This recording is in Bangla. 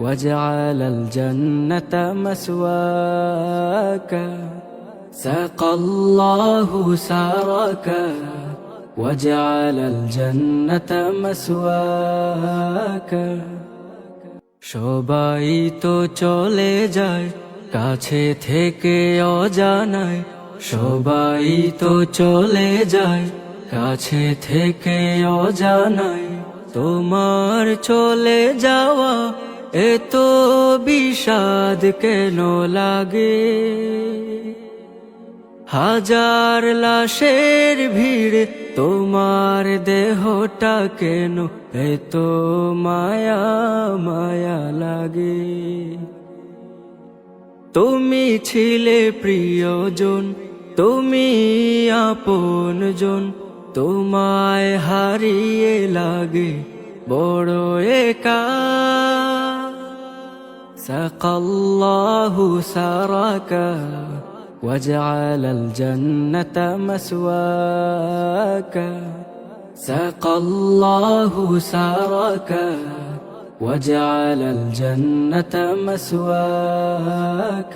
وجعل الجنة مسواك سقى الله سراك وجعل الجنة مسواك সবাই তো চলে যায় কাছে থেকে অজানায় সবাই তো চলে যায় কাছে থেকে অজানায় তোমার চলে যাওয়া এত বিষাদ কেন লাগে? হাজার লাশের ভিড় তোমার দেহটা কেন এত মায়া মায়া লাগে? তুমি ছিলে প্রিয়জন, তুমি আপন আপনজন, তোমায় হারিয়ে লাগে বড় একা। سقى الله سراك وجعل الجنة مسواك. سقى الله سراك وجعل الجنة مسواك.